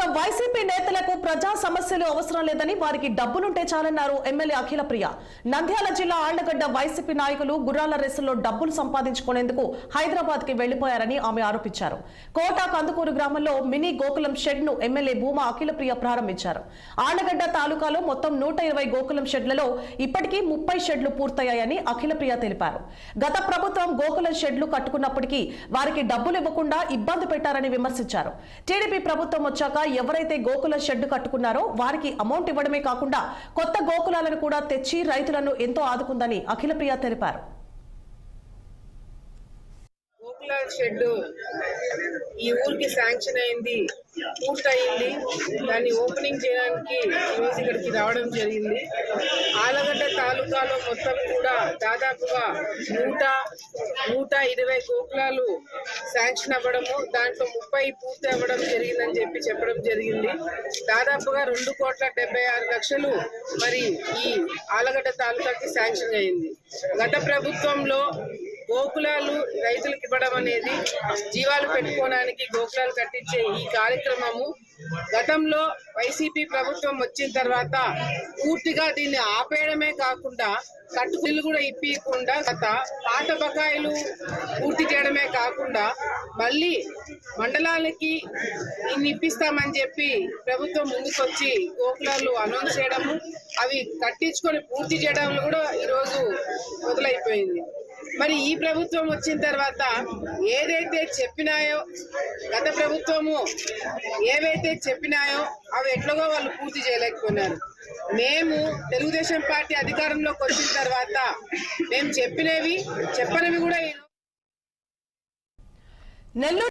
ఇక వైసీపీ నేతలకు ప్రజా సమస్యలు అవసరం లేదని వారికి డబ్బులుంటే చాలన్నారు ఎమ్మెల్యే అఖిల ప్రియ. నంద్యాల జిల్లా ఆళ్ళగడ్డ వైసీపీ నాయకులు గుర్రాల రేసుల్లో డబ్బులు సంపాదించుకునేందుకు హైదరాబాద్కి వెళ్ళిపోయారని ఆమె ఆరోపించారు. కోట కందుకూరు గ్రామంలో మినీ గోకులం షెడ్ను ఎమ్మెల్యే భూమా అఖిల ప్రియ ప్రారంభించారు. ఆళ్ళగడ్డ తాలూకాలో మొత్తం నూట ఇరవై గోకులం షెడ్లలో ఇప్పటికీ ముప్పై షెడ్లు పూర్తయ్యాయని అఖిల ప్రియ తెలిపారు. గత ప్రభుత్వం గోకులం షెడ్లు కట్టుకున్నప్పటికీ వారికి డబ్బులు ఇవ్వకుండా ఇబ్బంది పెట్టారని విమర్శించారు. టీడీపీ ప్రభుత్వం వచ్చాక ఎవరైతే గోకుల షెడ్ కట్టుకున్నారో వారికి అమౌంట్ ఇవ్వడమే కాకుండా కొత్త గోకులాలను కూడా తెచ్చి రైతులను ఎంతో ఆదుకుందని అఖిల ప్రియ తెలిపారు. గోకుల షెడ్ ఈ ఊరికి శాంక్షన్ అయింది పూర్తయింది. దాన్ని ఓపెనింగ్ చేయడానికి ఈరోజు ఇక్కడికి రావడం జరిగింది. ఆ తాలూకాలో మొత్తం కూడా దాదాపుగా నూట నూట ఇరవై గోకులాలు శాంక్షన్ అవ్వడము దాంట్లో ముప్పై పూర్తి అవ్వడం జరిగిందని చెప్పి చెప్పడం జరిగింది. దాదాపుగా రెండు కోట్ల డెబ్బై ఆరు లక్షలు మరి ఈ ఆలగడ్డ తాలూకాకి శాంక్షన్ అయింది. గత ప్రభుత్వంలో గోకులాలు రైతులకు ఇవ్వడం అనేది జీవాలు పెట్టుకోవడానికి గోకులాలు కట్టించే ఈ కార్యక్రమము గతంలో వైసీపీ ప్రభుత్వం వచ్చిన తర్వాత పూర్తిగా దీన్ని ఆపేయడమే కాకుండా కట్టుకులు కూడా ఇప్పకుండా గత పాత బకాయిలు పూర్తి చేయడమే కాకుండా మళ్ళీ మండలాలకి ఇన్ని ఇప్పిస్తామని చెప్పి ప్రభుత్వం ముందుకొచ్చి గోకులాలు అనౌన్స్ చేయడము అవి కట్టించుకొని పూర్తి చేయడంలో కూడా ఈరోజు మొదలైపోయింది. మరి ఈ ప్రభుత్వం వచ్చిన తర్వాత ఏదైతే చెప్పినాయో గత ప్రభుత్వము ఏవైతే చెప్పినాయో అవి ఎట్లాగో వాళ్ళు పూర్తి చేయలేకపోయినారు. మేము తెలుగుదేశం పార్టీ అధికారంలోకి వచ్చిన తర్వాత మేము చెప్పినవి చెప్పనివి కూడా నెల్లూరు